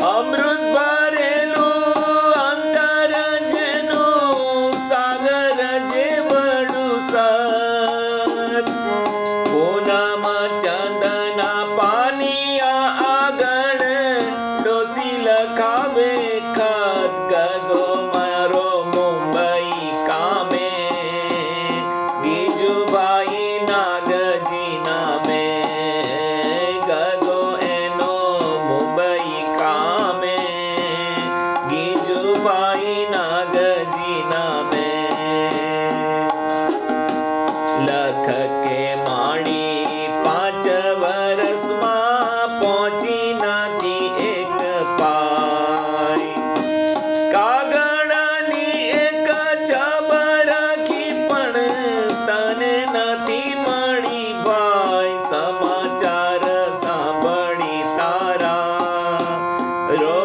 અમૃત ભરેલું, અંતર જેનું, સાગર જે બડું સત. કોનામાં ચંદના પાણી આગળ ડોસી લખાવે ખાત. ગગો મારો લખ કે માણી પાંચ વર્ષમાં પહોંચી નથી એક પાય કાગળની એક રાખી પણ તને નથી મળી ભાઈ. સમાચાર સાંભળી તારા. રો